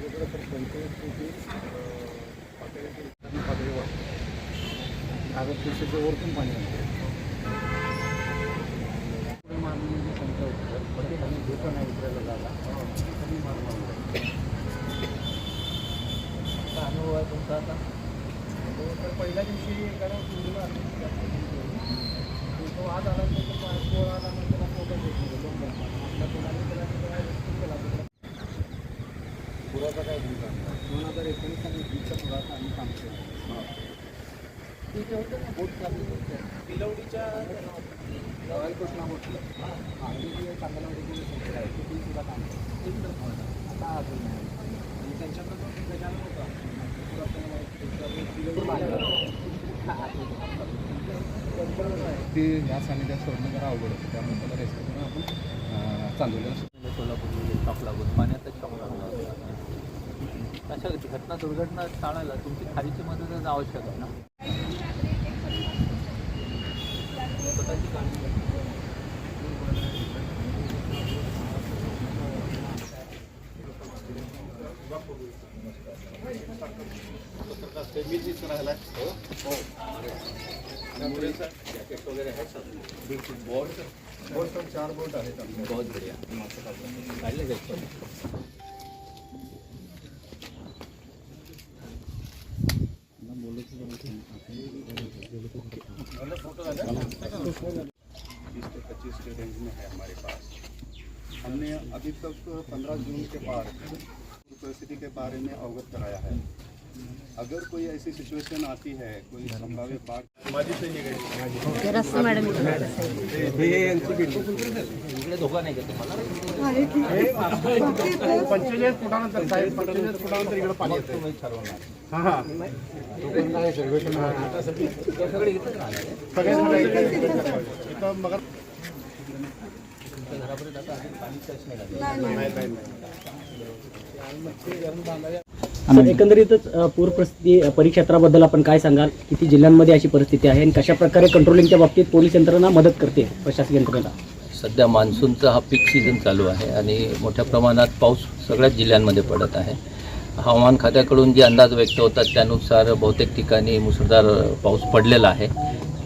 आपल्याकडे तर पातळी वाढते कागद पेशीच्या वरतून पाणी आणते पुढे मारण्याची संख्या होती पण ते आम्ही धोका नाही उतरायला जागा कमी मारणार अनुभव आहे तुमचा आता तर पहिल्या दिवशी एकाला चुलीला तो आज आला नंतर पोळ आला नंतर फोटो घेतले लोक आपल्या कोणाने त्याला त्याला rescue केला पुराचा काय दोन हजार एकोणीस आणि वीसच्या पुराचा आम्ही काम केलं होतं ना बोट चालली पिलवडीच्या रॉयल कृष्णा म्हटलं आम्ही जे चांगल्यामध्ये संस्था आहे ते ती सुद्धा काम आता अजून नाही आणि त्यांच्याकडं तो होता ती या सानिध्यात सोडणं जरा अवघड होतं त्यामुळे त्याला रेस्क्यू करून आपण चांदवलेलं सोलापूर टॉप लागून पाण्यात अशा घटना दुर्घटना टाळायला तुमची खालीची मदतच आवश्यक आहे ना? घ्या. बोट चार बोट आहेत बहुत बढिया. बीस से पच्चीस के रेंज में है हमारे पास हमने अभी तक पंद्रह जून के बाद परिस्थिति के बारे में अवगत कराया है। अगर कोई ऐसी सिचुएशन आती है कोई संभावित बाढ़ रस्ते मॅडम इकडे धोका नाही का तुम्हाला पंचेचाळीस फुटानंतर साहेब पंचेचाळीस फुटानंतर इकडे पाणी येतं तुम्ही ठरवणार हाँ। नाही सर्वेक्षण सगळे इथंच राहणार आहे. इथं मग तुमच्या घरापर्यंत आता अजून पाणी टच नाही सर एकंदरीतच अ, पूर परिस्थिती अ, परिक्षेत्राबद्दल आपण काय सांगाल? किती जिल्ह्यांमध्ये अशी परिस्थिती आहे आणि कशा प्रकारे कंट्रोलिंगच्या बाबतीत पोलीस यंत्रणा मदत करते प्रशासकीय यंत्रणा सध्या मान्सूनचा हा पीक सीझन चालू आहे आणि मोठ्या प्रमाणात पाऊस सगळ्याच जिल्ह्यांमध्ये पडत आहे. हवामान खात्याकडून जे अंदाज व्यक्त होतात त्यानुसार बहुतेक ठिकाणी मुसळधार पाऊस पडलेला आहे.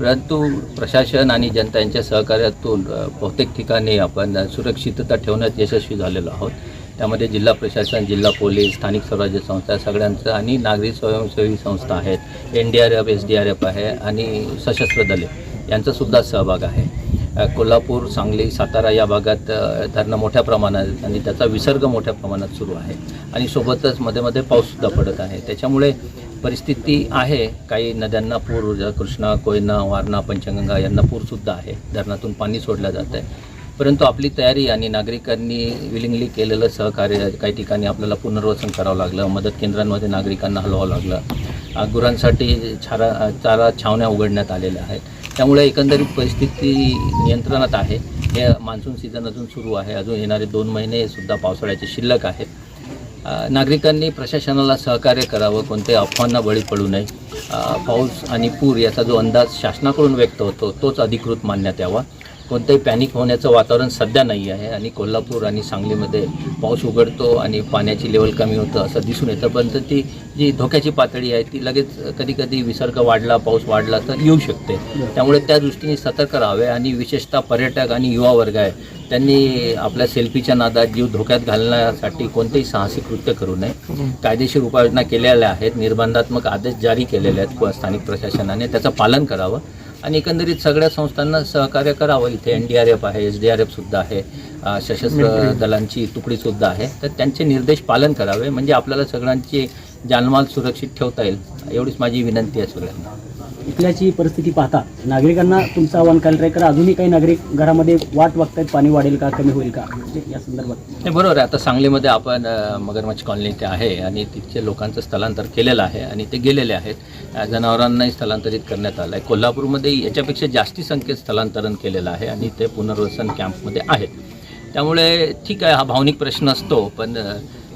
परंतु प्रशासन आणि जनता यांच्या सहकार्यातून अ, बहुतेक ठिकाणी आपण सुरक्षितता ठेवण्यात यशस्वी झालेलो आहोत. त्यामध्ये जिल्हा प्रशासन जिल्हा पोलीस स्थानिक स्वराज्य संस्था सगळ्यांचं आणि नागरी स्वयंसेवी संस्था आहेत. N D R F S D R F आहे आणि सशस्त्र दले यांचासुद्धा सहभाग आहे. कोल्हापूर सांगली सातारा या भागात धरणं मोठ्या प्रमाणात आणि त्याचा विसर्ग मोठ्या प्रमाणात सुरू आहे. आणि सोबतच मध्ये मध्ये पाऊससुद्धा पडत आहे. त्याच्यामुळे परिस्थिती आहे. काही नद्यांना पूर कृष्णा कोयना वारणा पंचगंगा यांना पूरसुद्धा आहे. धरणातून पाणी सोडलं जात आहे परंतु आपली तयारी आणि नागरिकांनी विलिंगली केलेलं सहकार्य काही ठिकाणी आपल्याला पुनर्वसन करावं लागलं मदत केंद्रांमध्ये नागरिकांना हलवावं लागलं. गुरांसाठी छारा चारा छावण्या उघडण्यात आलेल्या आहेत. त्यामुळे एकंदरीत परिस्थिती नियंत्रणात आहे. हे मान्सून सीझन अजून सुरू आहे. अजून येणारे दोन महिने सुद्धा पावसाळ्याचे शिल्लक आहेत. नागरिकांनी प्रशासनाला सहकार्य करावं कोणत्याही अफवांना बळी पडू नये. पाऊस आणि पूर याचा जो अंदाज शासनाकडून व्यक्त होतो तोच अधिकृत मानण्यात यावा. कोणतंही पॅनिक होण्याचं वातावरण सध्या नाही आहे आणि कोल्हापूर आणि सांगलीमध्ये पाऊस उघडतो आणि पाण्याची लेवल कमी होतं असं दिसून येतं. पण ती जी धोक्याची पातळी आहे ती लगेच कधी कधी विसर्ग वाढला पाऊस वाढला तर येऊ शकते. त्यामुळे त्या दृष्टीने सतर्क राहावे आणि विशेषतः पर्यटक आणि युवा वर्ग आहे त्यांनी आपल्या सेल्फीच्या नादात जीव धोक्यात घालण्यासाठी कोणतेही साहसी कृत्य करू नये. कायदेशीर उपाययोजना केलेल्या आहेत निर्बंधात्मक आदेश जारी केलेले आहेत स्थानिक प्रशासनाने त्याचं पालन करावं. आणि एकंदरीत सगळ्या संस्थांना सहकार्य करावं. इथे एन डी आर एफ आहे एस डी आर एफसुद्धा आहे सशस्त्र दलांची तुकडीसुद्धा आहे. तर त्यांचे निर्देश पालन करावे. म्हणजे आपल्याला सगळ्यांची जानमाल सुरक्षित ठेवता येईल एवढीच माझी विनंती आहे सगळ्यांना. इथल्याची परिस्थिती पाहता नागरिकांना तुमचं आव्हान काय राहील? कारण अजूनही काही नागरिक घरामध्ये वाट बघतायत पाणी वाढेल का कमी होईल का? या संदर्भात. नाही बरोबर आहे. आता सांगलीमध्ये आपण मगरमच्छ कॉलनी ते आहे आणि तिथचे लोकांचं स्थलांतर केलेलं आहे आणि ते गेलेले आहेत. जनावरांनाही स्थलांतरित करण्यात आलं आहे कोल्हापूरमध्ये याच्यापेक्षा जास्ती संख्येत स्थलांतरण केलेलं आहे आणि ते पुनर्वसन कॅम्पमध्ये आहेत. त्यामुळे ठीक आहे हा भावनिक प्रश्न असतो पण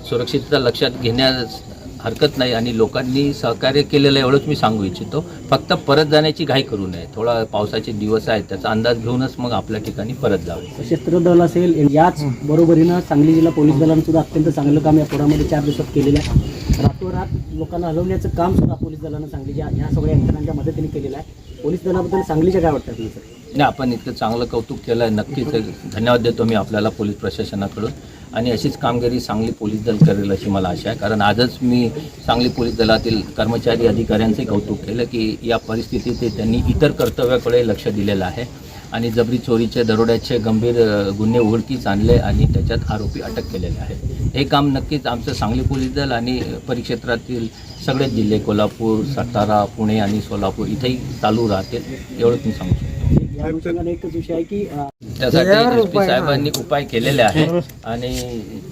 सुरक्षितता लक्षात घेण्यास हरकत नाही आणि लोकांनी सहकार्य केलेलं आहे एवढंच मी सांगू इच्छितो. फक्त परत जाण्याची घाई करू नये. थोडा पावसाचे दिवस आहेत त्याचा अंदाज घेऊनच मग आपल्या ठिकाणी परत जावे. सशस्त्र दल असेल याच बरोबरीनं सांगली जिल्हा पोलीस दलानं सुद्धा अत्यंत चांगलं काम या पुरामध्ये चार दिवसात केलेलं आहे. रातोरात लोकांना हलवण्याचं काम सुद्धा पोलीस दलानं सांगलीच्या ह्या सगळ्या यंत्रणांच्या मदतीने केलेलं आहे. पोलीस दलाबद्दल सांगलीच्या काय वाटतं नाही आपण इतकं चांगलं कौतुक केलं आहे नक्कीच धन्यवाद देतो मी आपल्याला पोलीस प्रशासनाकडून. आणि अशीच कामगिरी सांगली पोलीस दल करेल अशी मला आशा आहे. कारण आजच मी सांगली पोलीस दलातील कर्मचारी अधिकाऱ्यांचे कौतुक केलं की या परिस्थितीत त्यांनी इतर कर्तव्याकडे लक्ष दिलेलं आहे. आणि जबरी चोरीचे दरोड्याचे गंभीर गुन्हे उघडकीस आणले आणि त्याच्यात आरोपी अटक केलेले आहे हे काम नक्कीच आमचं सांगली पोलीस दल आणि परिक्षेत्रातील सगळेच जिल्हे कोल्हापूर सातारा पुणे आणि सोलापूर इथेही चालू राहतील एवढंच मी सांगू शकतो. या अनुषंगाने एकच विषय आहे की अं, त्यासाठी एस पी साहेबांनी उपाय केलेले आहे आणि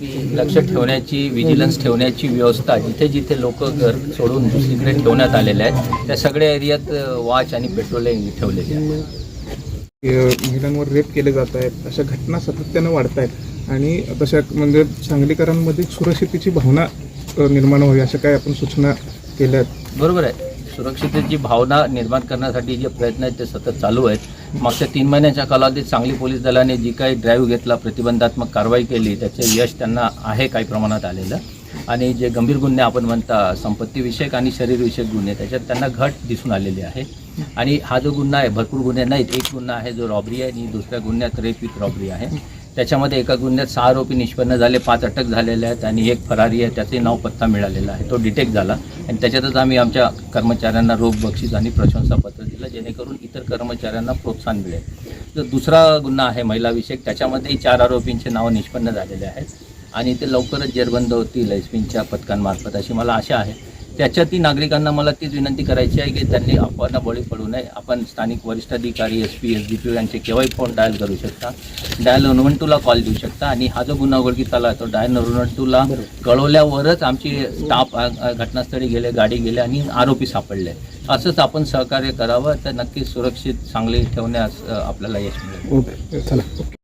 ती लक्ष ठेवण्याची विजिलन्स ठेवण्याची व्यवस्था जिथे जिथे लोक घर सोडून दुसरीकडे ठेवण्यात आलेले आहेत त्या सगळ्या एरियात वॉच आणि पेट्रोलिंग ठेवलेली आहे महिलांवर रेप केले जात आहेत अशा घटना सातत्यानं वाढत आहेत आणि तशा म्हणजे सांगलीकरांमध्ये सुरक्षितेची भावना निर्माण व्हावी अशा काय आपण सूचना केल्या आहेत बरोबर आहे. सुरक्षिततेची भावना निर्माण करण्यासाठी जे प्रयत्न आहेत ते सतत चालू आहेत. मागच्या तीन महिन्याच्या कालावधीत सांगली पोलीस दलाने जी काही ड्राईव्ह घेतला प्रतिबंधात्मक कारवाई केली त्याचे यश त्यांना आहे काही प्रमाणात आलेलं. आणि जे गंभीर गुन्हे आपण म्हणता संपत्तीविषयक आणि शरीरविषयक गुन्हे त्याच्यात त्यांना घट दिसून आलेली आहे. आणि हा जो गुन्हा आहे भरपूर गुन्हे नाहीत. एक गुन्हा आहे जो रॉबरी आहे आणि दुसऱ्या गुन्ह्यात रेप विथ रॉबरी आहे. त्याच्यामध्ये एका गुन्ह्यात सहा आरोपी निष्पन्न झाले पाच अटक झालेले आहेत आणि एक फरारी आहे त्याचे नाव पत्ता मिळालेला आहे. तो डिटेक्ट झाला आणि त्याच्यातच आम्ही आमच्या कर्मचाऱ्यांना रोख बक्षीस आणि प्रशंसापत्र दिलं जेणेकरून इतर कर्मचाऱ्यांना प्रोत्साहन मिळेल. तर दुसरा गुन्हा आहे महिलाविषयक त्याच्यामध्येही चार आरोपींचे नावं निष्पन्न झालेले आहेत आणि ते लवकरच जेरबंद होतील एसपींच्या पथकांमार्फत अशी मला आशा आहे. त्याच्यातही नागरिकांना मला तीच विनंती करायची आहे की त्यांनी अफवांना बळी पडू नये. आपण स्थानिक वरिष्ठ अधिकारी S P S D P यांचे केव्हाही फोन डायल करू शकता. डायल वन टूला कॉल देऊ शकता आणि हा जो गुन्हा उघडकीस आला तो डायल वन टूला कळवल्यावरच आमची स्टाफ घटनास्थळी गेले गाडी गेले आणि आरोपी सापडले. असंच आपण सहकार्य करावं तर नक्कीच सुरक्षित चांगले ठेवण्यास आपल्याला यश मिळेल. ओके चला. ओके